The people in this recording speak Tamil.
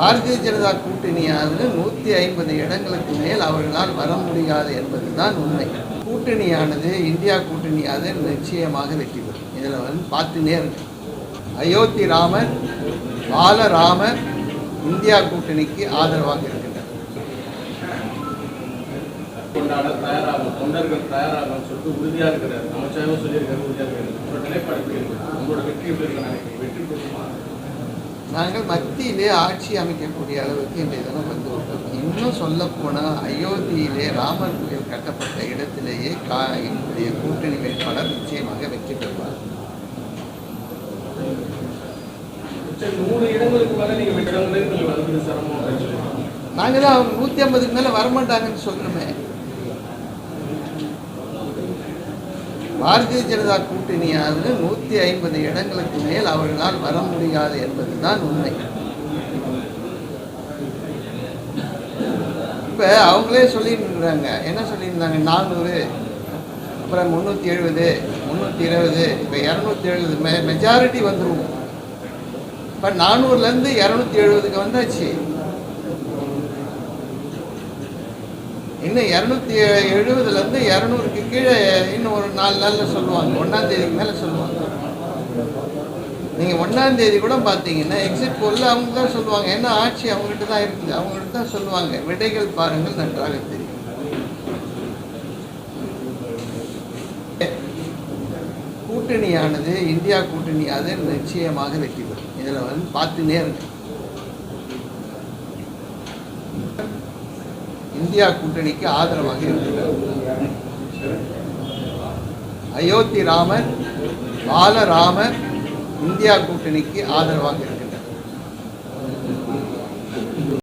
பாரதிய ஜனதா கூட்டணியானது நூற்றி ஐம்பது இடங்களுக்கு மேல் அவர்களால் வர முடியாது என்பதுதான் உண்மை. கூட்டணியானது இந்தியா கூட்டணியானது நிச்சயமாக வெற்றி பெறும். இதில் வந்து பார்த்துனே இருக்கு அயோத்தி ராமர் பாலராமர் இந்தியா கூட்டணிக்கு ஆதரவாக இருக்கின்றனர். தொண்டர்கள் தயாராகும் சொல்லிட்டு இருக்கிறார். அமைச்சரும் சொல்லியிருக்காரு உங்களோட நிலைப்பாடு உங்களோட வெற்றி எப்படி வெற்றி பெறுமா? நாங்கள் மத்தியிலே ஆட்சி அமைக்கக்கூடிய அளவுக்கு இந்த தினம் வந்து விட்டோம் இன்னும் சொல்லப்போனால் அயோத்தியிலே ராமர் கோயில் கட்டப்பட்ட இடத்திலேயே கா என்னுடைய கூட்டணி வேட்பாளர் நிச்சயமாக வெற்றி பெறுவார். நாங்கள் தான் அவங்க நூற்றி ஐம்பதுக்கு மேலே வரமாட்டாங்கன்னு சொல்கிறோமே பாரதிய ஜனதா கூட்டணியானது நூற்றி ஐம்பது இடங்களுக்கு மேல் அவர்களால் வர முடியாது என்பதுதான் உண்மை. இப்போ அவங்களே சொல்லியிருந்தாங்க. என்ன சொல்லியிருந்தாங்க? நானூறு அப்புறம் முந்நூற்றி எழுபது முந்நூற்றி இருபது இப்போ இரநூத்தி எழுபது. மெ மெஜாரிட்டி வந்துடும் இப்போ நானூறுலேருந்து இரநூத்தி எழுபதுக்கு வந்தாச்சு. இன்னும் இரநூத்தி எழுபதுலேருந்து இரநூறுக்கு கீழே இன்னும் ஒரு நாலு நாளில் சொல்லுவாங்க. ஒன்றாம் தேதிக்கு மேலே சொல்லுவாங்க. நீங்கள் ஒன்றாம் தேதி கூட பார்த்தீங்கன்னா எக்ஸிட் போலில் அவங்க தான் சொல்லுவாங்க. ஏன்னா ஆட்சி அவங்ககிட்ட தான் இருக்குது. அவங்ககிட்ட தான் சொல்லுவாங்க. விடைகள் பாருங்கள் நன்றாக தெரியும். கூட்டணியானது இந்தியா கூட்டணியானது நிச்சயமாக வெற்றி பெறும். இதில் வந்து பார்த்துனே இருக்கு இந்தியா கூட்டணிக்கு ஆதரவாக இருக்கிறார் அயோத்தி ராமர் பாலராமர் இந்தியா கூட்டணிக்கு ஆதரவாக இருக்கிறார்